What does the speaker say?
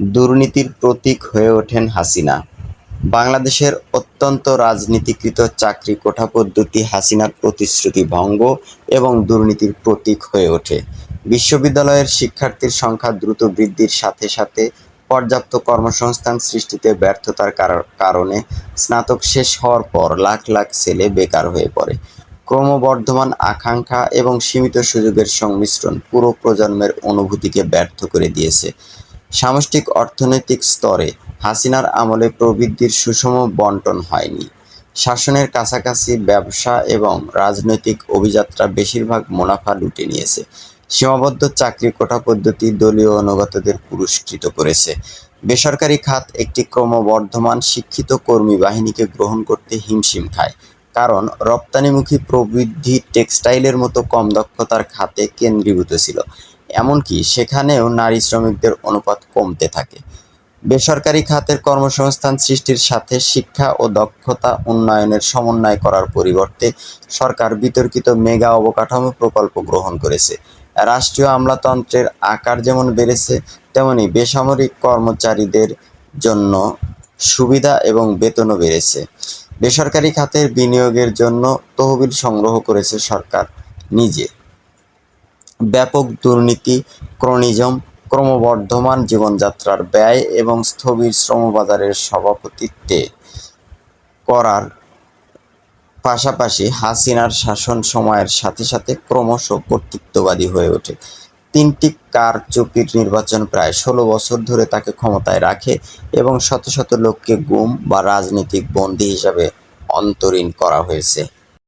দুর্নীতির প্রতীক হয়ে ওঠেন হাসিনা। বাংলাদেশের অত্যন্ত রাজনীতিকৃত চাকরি কোঠা পদ্ধতি হাসিনার প্রতিশ্রুতি ভঙ্গ এবং দুর্নীতির প্রতীক হয়ে ওঠে। বিশ্ববিদ্যালয়ের শিক্ষার্থীর সংখ্যা দ্রুত বৃদ্ধির সাথে সাথে পর্যাপ্ত কর্মসংস্থান সৃষ্টিতে ব্যর্থতার কার- কারণে স্নাতক শেষ হওয়ার পর লাখ লাখ ছেলে বেকার হয়ে পড়ে। ক্রমবর্ধমান আকাঙ্ক্ষা এবং সীমিত সুযোগের সংমিশ্রণ পুরো প্রজন্মের অনুভূতিকে ব্যর্থ করে দিয়েছে। সামষ্টিক অর্থনৈতিক স্তরে হাসিনার আমলে প্রবৃদ্ধির সুষম বন্টন হয়নি। শাসনের কাছাকাছি ব্যবসা এবং রাজনৈতিক অভিযাত্রা বেশিরভাগ মুনাফা লুটে নিয়েছে। সীমাবদ্ধ চাকরি কোটা পদ্ধতি দলীয় অনুগতদের পুরস্কৃত করেছে। বেসরকারি খাত একটি ক্রমবর্ধমান শিক্ষিত কর্মী বাহিনীকে গ্রহণ করতে হিমশিম খায়, কারণ রপ্তানিমুখী প্রবৃদ্ধি টেক্সটাইলের মতো কম দক্ষতার খাতে কেন্দ্রীভূত ছিল। এমনকি সেখানেও নারী শ্রমিকদের অনুপাত কমতে থাকে। বেসরকারি খাতের কর্মসংস্থান সৃষ্টির সাথে শিক্ষা ও দক্ষতা উন্নয়নের সমন্বয় করার পরিবর্তে সরকার বিতর্কিত মেগা অবকাঠামো প্রকল্প গ্রহণ করেছে। রাষ্ট্রীয় আমলাতন্ত্রের আকার যেমন বেড়েছে, তেমনি বেসামরিক কর্মচারীদের জন্য সুবিধা এবং বেতনও বেড়েছে। বেসরকারি খাতের বিনিয়োগের জন্য তহবিল সংগ্রহ করেছে সরকার নিজে। ব্যাপক দুর্নীতি, ক্রনিজম, ক্রমবর্ধমান জীবনযাত্রার ব্যয় এবং স্থবির শ্রমবাজারের সভাপতিত্বে করার পাশাপাশি হাসিনার শাসন সময়ের সাথে সাথে ক্রমশ কর্তৃত্ববাদী হয়ে ওঠে। তিনটি কারচুপির নির্বাচন প্রায় ষোলো বছর ধরে তাকে ক্ষমতায় রাখে এবং শত শত লোককে গুম বা রাজনৈতিক বন্দী হিসাবে অন্তরীণ করা হয়েছে।